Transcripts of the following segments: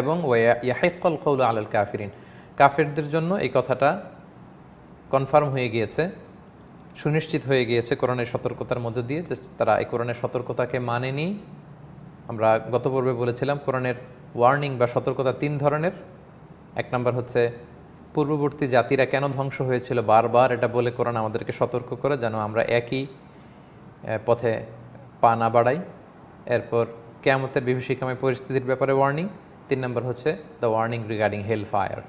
এবং ওয়া ইয়াহেকল খৌল আলাল কাফিরিন। কাফেরদের জন্য এই কথাটা কনফার্ম হয়ে গিয়েছে, সুনিশ্চিত হয়ে গিয়েছে কোরআনের সতর্কতার মধ্য দিয়ে যে তারা এই কোরআনের সতর্কতাকে মানেনি। আমরা গত পর্বে বলেছিলাম কোরআনের ওয়ার্নিং বা সতর্কতা তিন ধরনের। এক নম্বর হচ্ছে, পূর্ববর্তী জাতিরা কেন ধ্বংস হয়েছিল বারবার? এটা বলে কোরআন আমাদেরকে সতর্ক করে যেন আমরা একই পথে পা না বাড়াই। এরপর কেয়ামতের বিভীষিকাময় পরিস্থিতির ব্যাপারে ওয়ার্নিং। তিন নম্বর হচ্ছে the warning regarding hell fire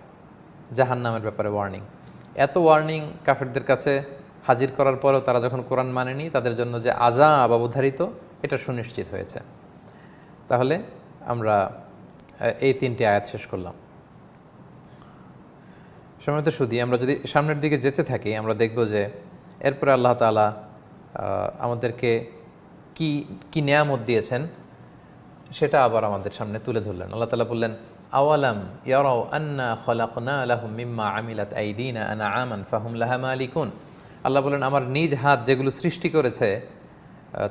জাহান নামের ব্যাপারে ওয়ার্নিং এত ওয়ার্নিং কাফেরদের কাছে হাজির করার পরেও তারা যখন কোরআন মানেনি, তাদের জন্য যে আজাব অবধারিত, এটা সুনিশ্চিত হয়েছে। তাহলে আমরা এই তিনটি আয়াত শেষ করলাম। সময় তো শুধু আমরা যদি সামনের দিকে যেতে থাকি, আমরা দেখব যে এরপরে আল্লাহ তালা আমাদেরকে কি কি নিয়ামত দিয়েছেন সেটা আবার আমাদের সামনে তুলে ধরলেন। আল্লাহ তালা বললেন, আওয়ালাম ইয়ারাও আন্না খলাকনা আলাহুম মিম্মা আমিলাত আইদিনা আনা আমান ফাহুম লাহা মালিকুন? আল্লাহ বলেন আমার নিজ হাত যেগুলো সৃষ্টি করেছে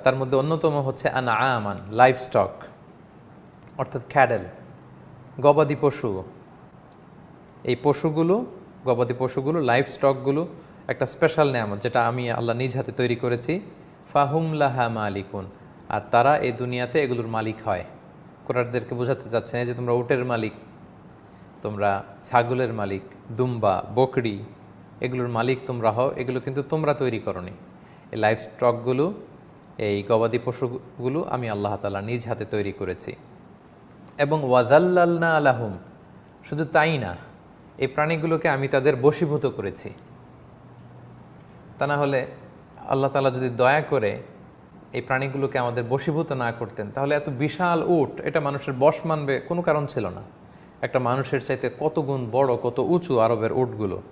তার মধ্যে অন্যতম হচ্ছে আনা আমান লাইফ স্টক অর্থাৎ ক্যাডেল, গবাদি পশু। এই পশুগুলো, গবাদি পশুগুলো লাইফ স্টকগুলো একটা স্পেশাল নিয়ামত, যেটা আমি আল্লাহ নিজ হাতে তৈরি করেছি। ফাহুম লাহা মালিকুন। আর তারা এই দুনিয়াতে এগুলোর মালিক হয়। কোরআনদেরকে বোঝাতে চাচ্ছে যে তোমরা উটের মালিক, তোমরা ছাগলের মালিক, দুম্বা, বকরি, এগুলোর মালিক তোমরা হও, এগুলো কিন্তু তোমরা তৈরি করনি। এই লাইফ স্টকগুলো এই গবাদি পশুগুলো আমি আল্লাহ তালা নিজ হাতে তৈরি করেছি। এবং ওয়াজাল্লালনা আলাহুম শুধু তাই না, এই প্রাণীগুলোকে আমি তাদের বশীভূত করেছি। তা না হলে আল্লাহ তালা যদি দয়া করে এই প্রাণীগুলোকে আমাদের বশীভূত না করতেন, তাহলে এত বিশাল উট, এটা মানুষের বশ মানবে কোনো কারণ ছিল না। একটা মানুষের চাইতে কত গুণ বড়, কত উঁচু আরবের উটগুলো।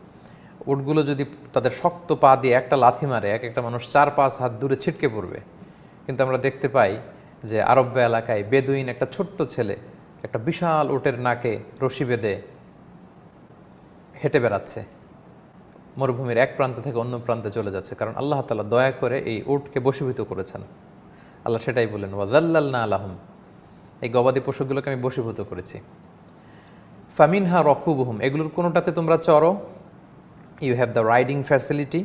উটগুলো যদি তাদের শক্ত পা দিয়ে একটা লাথি মারে, এক একটা মানুষ চার পাঁচ হাত দূরে ছিটকে পড়বে। কিন্তু আমরা দেখতে পাই যে আরব্য এলাকায় বেদুইন একটা ছোট্ট ছেলে একটা বিশাল উটের নাকে রশি বেঁধে হেঁটে বেড়াচ্ছে। মরুভূমির এক প্রান্ত থেকে অন্য প্রান্তে চলে যাচ্ছে। কারণ আল্লাহ তালা দয়া করে এই উটকে বশীভূত করেছেন। আল্লাহ সেটাই বললেন ওয়াজাল্লাল না আলাহম এই গবাদি পশুগুলোকে আমি বশীভূত করেছি। ফামিনহা রকুবহুম। এগুলোর কোনোটাতে তোমরা চড়ো? You have the riding facility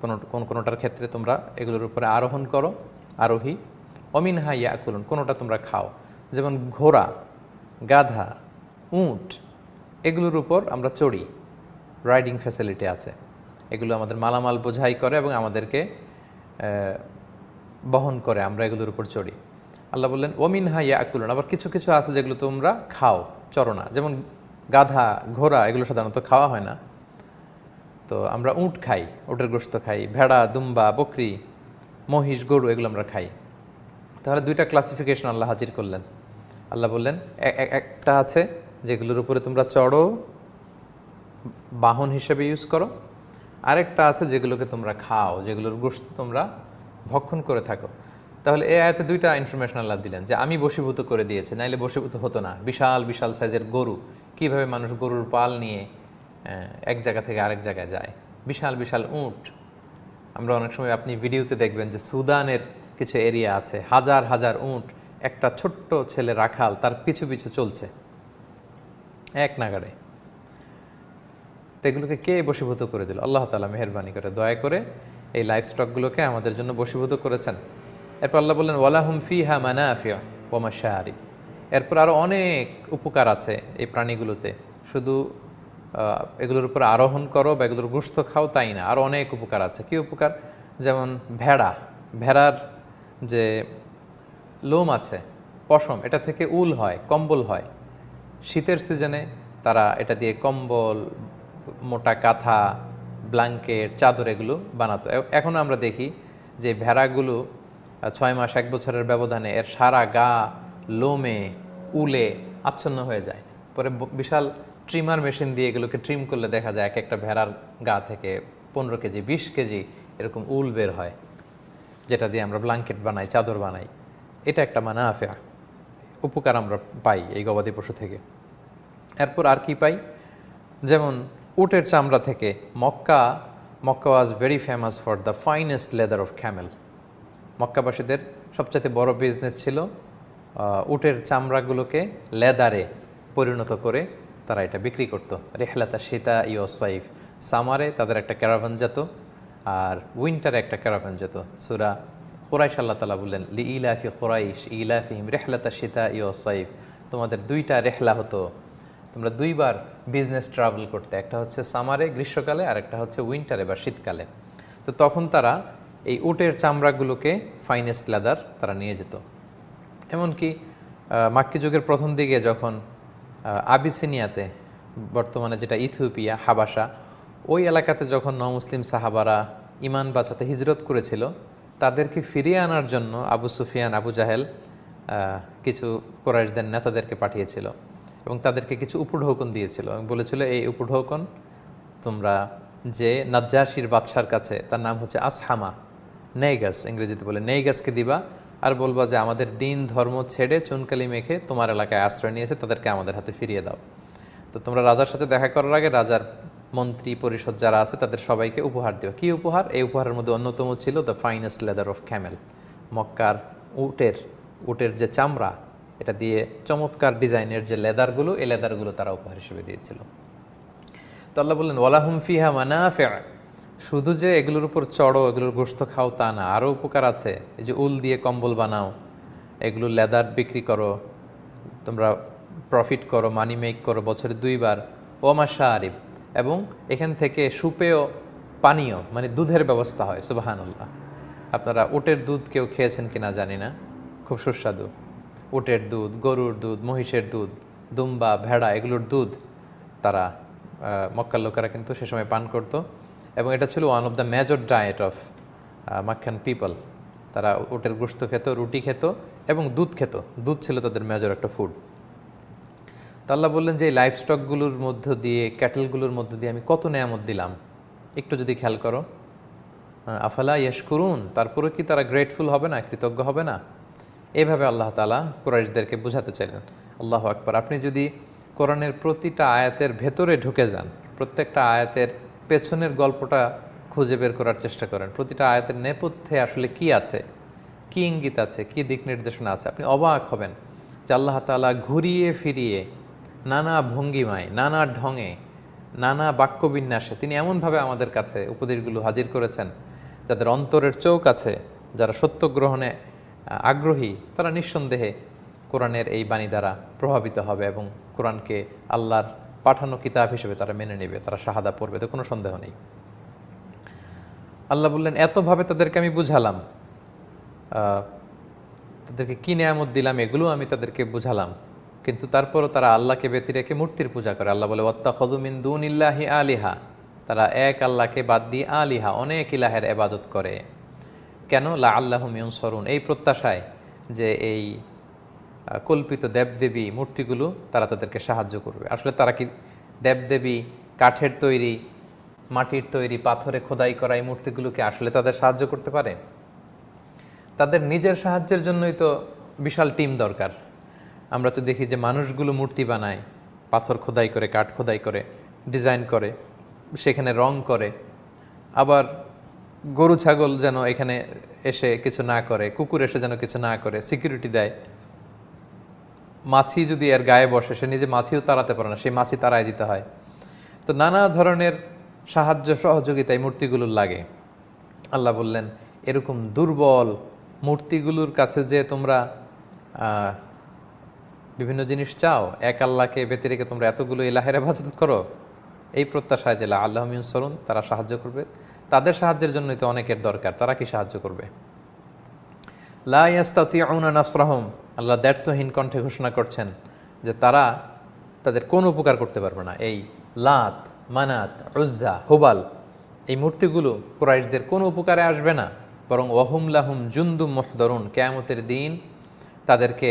কোনো, কোন, কোনোটার ক্ষেত্রে তোমরা এগুলোর উপরে আরোহণ করো, আরোহী। অমিনহা ইয়াকুলুন। কোনোটা তোমরা খাও। যেমন ঘোড়া, গাধা, উট, এগুলোর উপর আমরা চড়ি। রাইডিং ফ্যাসিলিটি আছে। এগুলো আমাদের মালামাল বোঝাই করে এবং আমাদেরকে বহন করে, আমরা এগুলোর উপর চড়ি। আল্লাহ বললেন ওমিন হা ইয়াকুলুন আবার কিছু কিছু আছে যেগুলো তোমরা খাও, চড়ো যেমন গাধা, ঘোড়া, এগুলো সাধারণত খাওয়া হয় না। তো আমরা উট খাই, উটের গোস্ত খাই, ভেড়া, দুম্বা, বকরি, মহিষ, গরু, এগুলো আমরা খাই। তাহলে দুইটা ক্লাসিফিকেশন আল্লাহ হাজির করলেন। আল্লাহ বললেন একটা আছে যেগুলোর উপরে তোমরা চড়ো বাহন হিসেবে ইউজ করো। আরেকটা আছে যেগুলোকে তোমরা খাও, যেগুলোর গোস্ত তোমরা ভক্ষণ করে থাকো। তাহলে এই আয়াতে দুইটা ইনফরমেশন আল্লাহ দিলেন যে আমি বশীভূত করে দিয়েছি, নাইলে বশীভূত হতো না। বিশাল বিশাল সাইজের গরু, কীভাবে মানুষ গরুর পাল নিয়ে এক জায়গা থেকে আরেক জায়গায় যায়? বিশাল বিশাল উট। আমরা অনেক সময় আপনি ভিডিওতে দেখবেন যে সুদানের কিছু এরিয়া আছে, হাজার হাজার উট, একটা ছোট্ট ছেলে রাখাল, তার পিছু পিছু চলছে। এক নাগাড়ে। তো এগুলোকে কে বশীভূত করে দিল? আল্লাহ তালা মেহরবানি করে। দয়া করে এই লাইফ স্টকগুলোকে আমাদের জন্য বশীভূত করেছেন। এরপর আল্লাহ বললেন, ওয়ালাহুম ফি হা মানাফিয়া ওমা শাহারি এরপর আরও অনেক উপকার আছে এই প্রাণীগুলোতে। শুধু এগুলোর উপর আরোহণ করো বা এগুলোর গুস্ত খাও তাই না। আরও অনেক উপকার আছে। কি উপকার? যেমন ভেড়া। ভেড়ার যে লোম আছে, পশম, এটা থেকে উল হয়, কম্বল হয়। শীতের সিজনে তারা এটা দিয়ে কম্বল মোটা কাঁথা, ব্ল্যাঙ্কেট, চাদর এগুলো বানাতো। এখন আমরা দেখি যে ভেড়াগুলো ছয় মাস এক বছরের ব্যবধানে এর সারা গা, লোমে, উলে আচ্ছন্ন হয়ে যায়। পরে বিশাল ট্রিমার মেশিন দিয়ে এগুলোকে ট্রিম করলে দেখা যায় এক একটা ভেড়ার গা থেকে পনেরো কেজি, বিশ কেজি এরকম উল বের হয়, যেটা দিয়ে আমরা ব্ল্যাঙ্কেট বানাই, চাদর বানাই। এটা একটা মানে আফেয়া উপকার আমরা পাই এই গবাদি পশু থেকে। এরপর আর কি পাই? যেমন উটের চামড়া থেকে Mecca Mecca was very famous for the finest leather of camel মক্কাবাসীদের সবচাইতে বড় বিজনেস ছিল উটের চামড়াগুলোকে লেদারে পরিণত করে তারা এটা বিক্রি করতো। রেহলাতা সীতা ইয় সাইফ। সামারে তাদের একটা ক্যারাভান যেত আর উইন্টারে একটা ক্যারাভান যেত সুরা কোরাইশ আল্লাহ তালা বললেন, লি ইলাফি কোরাইশ, ইলাফিহিম রেহলাতা সীতা ইয় সাইফ। তোমাদের দুইটা রেহলা হতো তোমরা দুইবার বিজনেস ট্রাভেল করতে, একটা হচ্ছে সামারে গ্রীষ্মকালে, আর একটা হচ্ছে উইন্টারে বা শীতকালে। তো তখন তারা এই উটের চামড়াগুলোকে ফাইনেস্ট লেদার তারা নিয়ে যেত। এমনকি মাক্কি যুগের প্রথম দিকে যখন আবিসিনিয়াতে, বর্তমানে যেটা ইথিওপিয়া, হাবাসা, ওই এলাকাতে যখন নমুসলিম সাহাবারা ইমান বাঁচাতে হিজরত করেছিল, তাদেরকে ফিরিয়ে আনার জন্য আবু সুফিয়ান, আবু জাহেল কিছু কোরাইশদের নেতাদেরকে পাঠিয়েছিল। এবং তাদেরকে কিছু উপঢৌকন দিয়েছিল এবং বলেছিল, এই উপঢৌকন তোমরা যে নাজ্জাসির বাদশার কাছে, তার নাম হচ্ছে আসহামা, নেইগাস, ইংরেজিতে বলে নেইগাসকে দিবা আর বলবা যে, আমাদের দিন ধর্ম ছেড়ে চুনকালি মেখে তোমার এলাকায় আশ্রয় নিয়েছে, তাদেরকে আমাদের হাতে ফিরিয়ে দাও। তো তোমরা রাজার সাথে দেখা করার আগে রাজার মন্ত্রী পরিষদ যারা আছে, তাদের সবাইকে উপহার দিও। কি উপহার? এই উপহারের মধ্যে অন্যতম ছিল the finest leather of camel মক্কার উটের উটের যে চামড়া এটা দিয়ে চমৎকার ডিজাইনের যে লেদারগুলো, এই লেদারগুলো তারা উপহার হিসেবে দিয়েছিল। তো আল্লাহ বললেন, ওয়ালাহুম ফিহা মানাফে শুধু যে এগুলোর উপর চড়ো, এগুলোর গোস্ত খাও তা না আরও উপকার আছে। এই যে উল দিয়ে কম্বল বানাও, এগুলো লেদার বিক্রি করো, তোমরা প্রফিট করো মানি মেক করো বছরে দুইবার। ও মাসা আরিফ এবং এখান থেকে সুপেয় পানীয় মানে দুধের ব্যবস্থা হয়, সুবাহানুল্লাহ। আপনারা ওটের দুধ কেউ খেয়েছেন কিনা জানি না। খুব সুস্বাদু। উটের দুধ, গরুর দুধ, মহিষের দুধ, দুম্বা, ভেড়া এগুলোর দুধ তারা মক্কার লোকেরা কিন্তু সে সময় পান করতো। এবং এটা ছিল one of the major diet of Meccan people তারা উটের গোস্ত খেত, রুটি খেত এবং দুধ খেত। দুধ ছিল তাদের মেজর একটা ফুড তো বললেন যে, এই লাইফ স্টকগুলোর মধ্য দিয়ে ক্যাটেলগুলোর মধ্য দিয়ে আমি কত নেয়ামত দিলাম? একটু যদি খেয়াল করো। আফালা ইয়েস করুন তারপরে কি তারা গ্রেটফুল হবে না, কৃতজ্ঞ হবে না? এইভাবে আল্লাহ তালা কুরাইশদেরকে বোঝাতে চাইলেন। আল্লাহ আকবর। আপনি যদি কোরআনের প্রতিটা আয়াতের ভেতরে ঢুকে যান, প্রত্যেকটা আয়াতের পেছনের গল্পটা খুঁজে বের করার চেষ্টা করেন, প্রতিটা আয়াতের নেপথ্যে আসলে কি আছে, কি ইঙ্গিত আছে, কি দিক নির্দেশনা আছে, আপনি অবাক হবেন যে আল্লাহ তালা ঘুরিয়ে ফিরিয়ে, নানা ভঙ্গিমায়, নানা ঢঙে, নানা বাক্যবিন্যাসে তিনি এমনভাবে আমাদের কাছে উপদেশগুলো হাজির করেছেন, যাদের অন্তরের চোখ আছে, যারা সত্য গ্রহণে আগ্রহী, তারা নিঃসন্দেহে কোরআনের এই বাণী দ্বারা প্রভাবিত হবে এবং কোরআনকে আল্লাহর পাঠানো কিতাব হিসেবে তারা মেনে নেবে, তারা শাহাদা পড়বে, তো কোনো সন্দেহ নেই। আল্লাহ বললেন, এতভাবে তাদেরকে আমি বুঝালাম তাদেরকে কি নিয়ামত দিলাম এগুলো আমি তাদেরকে বুঝালাম। কিন্তু তারপরও তারা আল্লাহকে ব্যতি রেখে মূর্তির পূজা করে। আল্লাহ বলে ওত্তা খদুমিন দুন ইল্লাহি আলিহা। তারা এক আল্লাহকে বাদ দিয়ে আলিহা, অনেক ইলাহের এবাদত করে। কেন লা আল্লাহ সরুন এই প্রত্যাশায় যে এই কল্পিত দেবদেবী মূর্তিগুলো তারা তাদেরকে সাহায্য করবে। আসলে তারা কি দেবদেবী কাঠের তৈরি, মাটির তৈরি, পাথরে খোদাই করা এই মূর্তিগুলোকে আসলে তাদের সাহায্য করতে পারে? তাদের নিজের সাহায্যের জন্যই তো বিশাল টিম দরকার। আমরা তো দেখি যে মানুষগুলো মূর্তি বানায়, পাথর খোদাই করে, কাঠ খোদাই করে, ডিজাইন করে, সেখানে রং করে। আবার গরু, ছাগল যেন এখানে এসে কিছু না করে, কুকুর এসে যেন কিছু না করে সিকিউরিটি দেয়। মাছি যদি এর গায়ে বসে, সে নিজে মাছিও তাড়াতে পারে না, সেই মাছি তাড়ায় দিতে হয়। তো নানা ধরনের সাহায্য, সহযোগিতায় মূর্তিগুলোর লাগে। আল্লাহ বললেন, এরকম দুর্বল মূর্তিগুলোর কাছে যে তোমরা বিভিন্ন জিনিস চাও, এক আল্লাহকে ব্যতি রেখে তোমরা এতগুলো এলাহের হেফাজত করো, এই প্রত্যাশায় যে আল্লাহ সরুন তারা সাহায্য করবে। তাদের সাহায্যের জন্যই তো অনেকের দরকার, তারা কি সাহায্য করবে? নাসরাহম, আল্লাহ দ্ব্যর্থহীন কণ্ঠে ঘোষণা করছেন যে তারা তাদের কোনো উপকার করতে পারবে না। এই লাত, মানাত, উজ্জা, হুবাল, এই মূর্তিগুলো ক্রাইশদের কোনো উপকারে আসবে না, বরং ওয়াহুম লাহুম জুন্দুম মুহদরুন, কেয়ামতের দিন তাদেরকে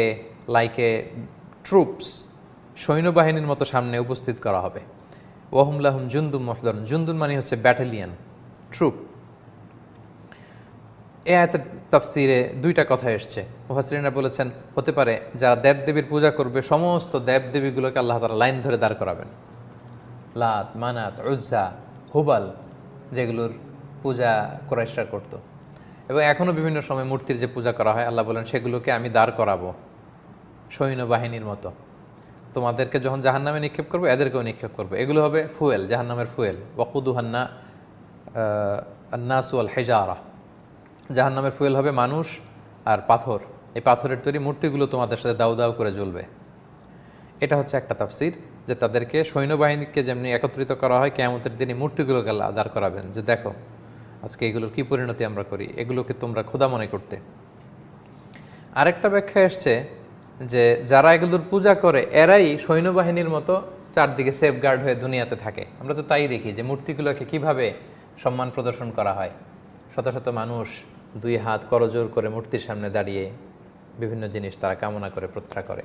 লাইকে ট্রুপস সৈন্যবাহিনীর মতো সামনে উপস্থিত করা হবে। ওয়াহুম লাহুম জুন্দুম মুহদরুন জুন্দুন মানে হচ্ছে ব্যাটালিয়ন ট্রুপ এ আয়াতের তাফসিরে দুইটা কথা এসছে। মুফাসরিনা বলেছেন, হতে পারে যারা দেবদেবীর পূজা করবে, সমস্ত দেবদেবীগুলোকে আল্লাহ তারা লাইন ধরে দাঁড় করাবেন। লাত, মানাত, উজ্জা, হুবাল যেগুলোর পূজা কোরাইশরা করতো। এবং এখনও বিভিন্ন সময় মূর্তির যে পূজা করা হয়, আল্লাহ বলেন, সেগুলোকে আমি দাঁড় করাবো সৈন্যবাহিনীর মতো। তোমাদেরকে যখন জাহান্নামে নিক্ষেপ করব, এদেরকেও নিক্ষেপ করব। এগুলো হবে ফুয়েল, জাহান্নামের ফুয়েল। ওয়াকুদু হান্না নাসুয়াল হেজারা জাহান্নামের ফুয়েল হবে মানুষ আর পাথর। এই পাথরের তৈরি মূর্তিগুলো তোমাদের সাথে দাউ দাউ করে জ্বলবে। এটা হচ্ছে একটা তাফসির যে তাদেরকে সৈন্যবাহিনীকে যেমনি একত্রিত করা হয়, কেয়ামতের দিনই মূর্তিগুলোকে আদার করাবেন। যে দেখো, আজকে এগুলোর কি পরিণতি আমরা করি? এগুলোকে তোমরা ক্ষুধা মনে করতে। আরেকটা ব্যাখ্যা এসছে যে যারা এগুলোর পূজা করে, এরাই সৈন্যবাহিনীর মতো চারদিকে সেফগার্ড হয়ে দুনিয়াতে থাকে। আমরা তো তাই দেখি যে মূর্তিগুলোকে কীভাবে সম্মান প্রদর্শন করা হয়। শত শত মানুষ দুই হাত করজোর করে মূর্তির সামনে দাঁড়িয়ে বিভিন্ন জিনিস তারা কামনা করে প্রত্যাশা করে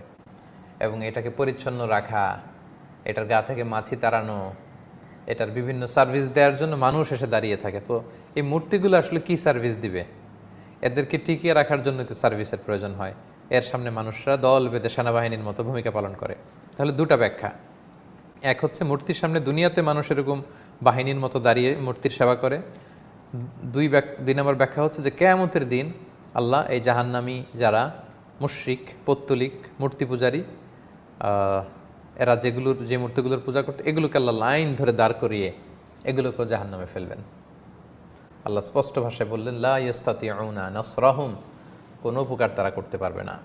এবং এটাকে পরিচ্ছন্ন রাখা, এটার গা থেকে মাছি তাড়ানো, এটার বিভিন্ন সার্ভিস দেওয়ার জন্য মানুষ এসে দাঁড়িয়ে থাকে। তো এই মূর্তিগুলো আসলে কি সার্ভিস দিবে? এদেরকে টিকিয়ে রাখার জন্য তো সার্ভিসের প্রয়োজন হয়। এর সামনে মানুষরা দল বেঁধে সেনাবাহিনীর মতো ভূমিকা পালন করে। তাহলে দুটা ব্যাখ্যা। এক হচ্ছে মূর্তির সামনে দুনিয়াতে মানুষ এরকম বাহিনীর মতো দাঁড়িয়ে মূর্তির সেবা করে। দুই দুই নম্বর ব্যাখ্যা হচ্ছে যে, কেয়ামতের দিন আল্লাহ এই জাহান্নামি যারা মুশরিক, পত্তলিক, মূর্তি পূজারী এরা যেগুলোর, যে মূর্তিগুলোর পূজা করতে, এগুলোকে আল্লাহ লাইন ধরে দাঁড় করিয়ে এগুলোকেও জাহান্নামে ফেলবেন। আল্লাহ স্পষ্ট ভাষায় বললেন, লা ইয়াস্তাতিউনা নাসরাহুম, কোনো উপকার তারা করতে পারবে না।